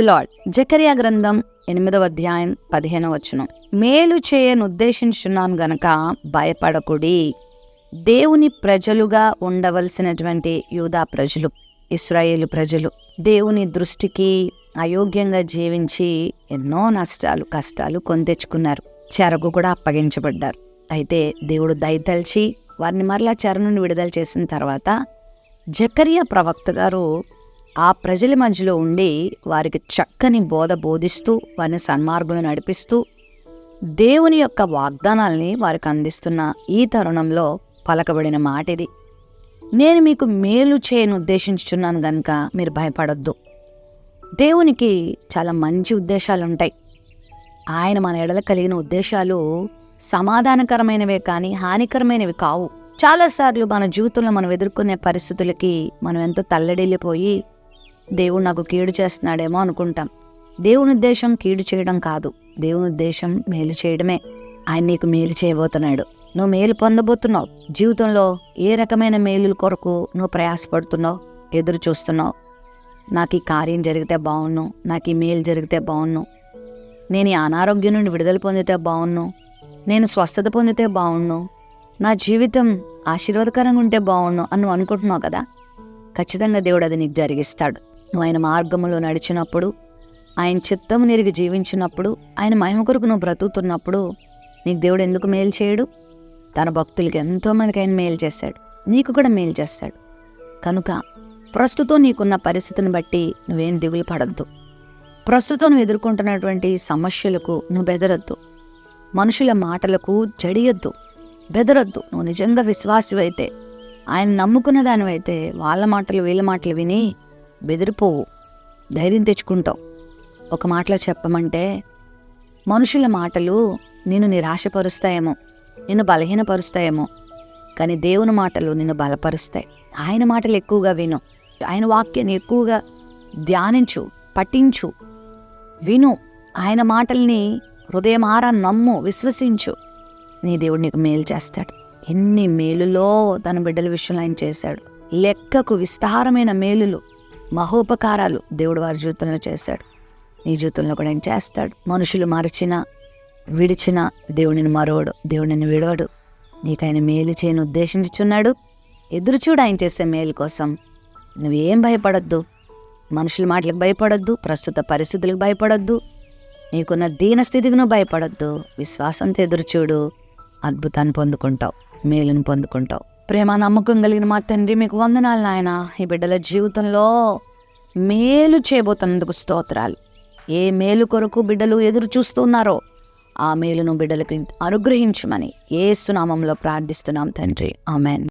Lord Zechariah గ్రంథం ఎనిమిదవ అధ్యాయం పదిహేను వచనం. మేలు చేయను ఉద్దేశించున్నాను గనక భయపడకుడి. దేవుని ప్రజలుగా ఉండవలసినటువంటి యూదా ప్రజలు ఇస్రాయేలు ప్రజలు దేవుని దృష్టికి అయోగ్యంగా జీవించి ఎన్నో నష్టాలు కష్టాలు కొని తెచ్చుకున్నారు. చెరకు కూడా అప్పగించబడ్డారు. అయితే దేవుడు దయతలిచి వారిని మరలా చెర నుండి విడుదల చేసిన తర్వాత జకరియా ప్రవక్త గారు ఆ ప్రజల మధ్యలో ఉండి వారికి చక్కని బోధ బోధిస్తూ వారిని సన్మార్గులు నడిపిస్తూ దేవుని యొక్క వాగ్దానాల్ని వారికి అందిస్తున్న ఈ తరుణంలో పలకబడిన మాట ఇది నేను మీకు మేలు చేయను ఉద్దేశించుచున్నాను గనుక మీరు భయపడొద్దు. దేవునికి చాలా మంచి ఉద్దేశాలు ఉంటాయి ఆయన మన ఎడల కలిగిన ఉద్దేశాలు సమాధానకరమైనవే కానీ హానికరమైనవి కావు. చాలాసార్లు మన జీవితంలో మనం ఎదుర్కొనే పరిస్థితులకి మనం ఎంతో తల్లడిల్లిపోయి దేవుడు నాకు కీడు చేస్తున్నాడేమో అనుకుంటాం. దేవుని ఉద్దేశం కీడు చేయడం కాదు. దేవుని ఉద్దేశం మేలు చేయడమే. ఆయన నీకు మేలు చేయబోతున్నాడు. నువ్వు మేలు పొందబోతున్నావు. జీవితంలో ఏ రకమైన మేలుల కొరకు నువ్వు ప్రయాసపడుతున్నావు? ఎదురు చూస్తున్నావు. నాకు ఈ కార్యం జరిగితే బాగున్ను నాకు ఈ మేలు జరిగితే బాగున్ను నేను ఈ అనారోగ్యం నుండి విడుదల పొందితే బాగున్ను నేను స్వస్థత పొందితే బాగున్ను నా జీవితం ఆశీర్వాదకరంగా ఉంటే బాగుండు అని నువ్వు అనుకుంటున్నావు కదా? ఖచ్చితంగా దేవుడు అది నీకు జరిగిస్తాడు. నువ్వు ఆయన మార్గంలో నడిచినప్పుడు ఆయన చిత్తం నెరిగి జీవించినప్పుడు ఆయన మహిమ కొరకు నువ్వు బ్రతుకుతున్నప్పుడు నీకు దేవుడు ఎందుకు మేలు చేయడు? తన భక్తులకి ఎంతోమందికి ఆయన మేలు చేశాడు నీకు కూడా మేలు చేస్తాడు. కనుక ప్రస్తుతం నీకున్న పరిస్థితిని బట్టి నువ్వేం దిగులు పడద్దు. ప్రస్తుతం నువ్వు ఎదుర్కొంటున్నటువంటి సమస్యలకు నువ్వు బెదరొద్దు. మనుషుల మాటలకు జడియొద్దు. బెదరొద్దు. నువ్వు నిజంగా విశ్వాసివైతే ఆయన నమ్ముకున్న దానివైతే వాళ్ళ మాటలు వీళ్ళ మాటలు విని బెదిరిపోవు. ధైర్యం తెచ్చుకుంటావు. ఒక మాటలో చెప్పమంటే మనుషుల మాటలు నిన్ను నిరాశపరుస్తాయేమో నిన్ను బలహీనపరుస్తాయేమో కానీ దేవుని మాటలు నిన్ను బలపరుస్తాయి. ఆయన మాటలు ఎక్కువగా విను. ఆయన వాక్యాన్ని ఎక్కువగా ధ్యానించు పఠించు విను. ఆయన మాటల్ని హృదయమారా నమ్ము విశ్వసించు. నీ దేవుడు నీకు మేలు చేస్తాడు. ఎన్ని మేలులో తన బిడ్డల విషయంలో ఆయన చేశాడు. లెక్కకు విస్తారమైన మేలులు. మహోపకారాలు దేవుడు వారి జీవితంలో చేశాడు. నీ జీవితంలో కూడా ఆయన చేస్తాడు. మనుషులు మరచిన విడిచిన దేవుడిని మరోడు దేవుడిని విడవడు. నీకు ఆయన మేలు చేయని ఉద్దేశించుచున్నాడు. ఎదురుచూడు ఆయన చేసే మేలు కోసం. నువ్వేం భయపడద్దు. మనుషుల మాటలకు భయపడద్దు. ప్రస్తుత పరిస్థితులకు భయపడద్దు. నీకున్న దీనస్థితికి నువ్వు భయపడద్దు. విశ్వాసంతో ఎదురుచూడు అద్భుతాన్ని పొందుకుంటావు. మేలును పొందుకుంటావు. ప్రేమ నమ్మకం కలిగిన మా తండ్రి మీకు వందనాలు నాయన. ఈ బిడ్డల జీవితంలో మేలు చేయబోతున్నందుకు స్తోత్రాలు. ఏ మేలు కొరకు బిడ్డలు ఎదురు చూస్తున్నారో ఆ మేలును బిడ్డలకి అనుగ్రహించమని ఏ సునామంలో ప్రార్థిస్తున్నాం తండ్రి. ఆమెన్.